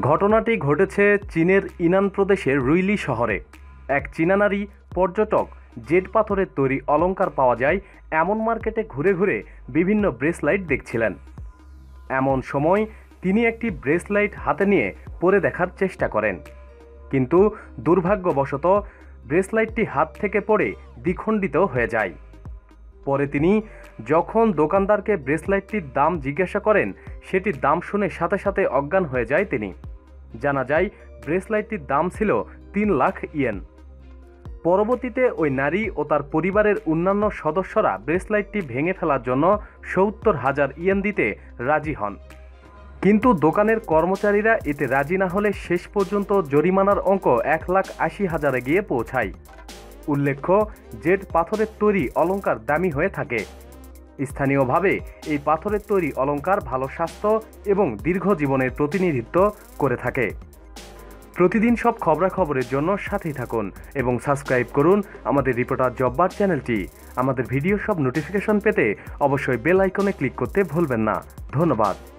ঘটনাটি ঘটেছে চীনের ইনান প্রদেশের রুইলি শহরে। এক চীনা নারী, পর্যটক, জেট পাথরের তৈরি অলংকার পাওয়া যায় এমন মার্কেটে ঘুরে ঘুরে বিভিন্ন ব্রেসলাইট দেখছিলেন। এমন সময় তিনি একটি ব্রেসলাইট হাতে নিয়ে পরে দেখার চেষ্টা করেন। কিন্তু দুর্ভাগ্যবশত ব্রেসলাইটটি হাত থেকে পড়ে দ্বিখণ্ডিত হয়ে যায়। পরে তিনি যখন দোকানদারকে ব্রেসলাইটটির দাম জিজ্ঞাসা করেন সেটির দাম শুনে সাথে সাথে অজ্ঞান হয়ে যায় তিনি। জানা যায়, ব্রেসলাইটটির দাম ছিল তিন লাখ ইয়েন। পরবর্তীতে ওই নারী ও তার পরিবারের অন্যান্য সদস্যরা ব্রেসলাইটটি ভেঙে ফেলার জন্য সত্তর হাজার ইয়েন দিতে রাজি হন। কিন্তু দোকানের কর্মচারীরা এতে রাজি না হলে শেষ পর্যন্ত জরিমানার অঙ্ক এক লাখ আশি হাজারে গিয়ে পৌঁছায়। উল্লেখ্য জেড পাথরের তৈরি অলংকার দামি হয়ে থাকে। স্থানীয়ভাবে এই পাথরের তৈরি অলংকার ভালো স্বাস্থ্য এবং দীর্ঘ জীবনের প্রতিনিধিত্ব করে থাকে। প্রতিদিন সব খবরাখবরের জন্য সাথেই থাকুন এবং সাবস্ক্রাইব করুন আমাদের রিপোর্টার জব্বার চ্যানেলটি। আমাদের ভিডিও সব নোটিফিকেশন পেতে অবশ্যই বেল আইকনে ক্লিক করতে ভুলবেন না। ধন্যবাদ।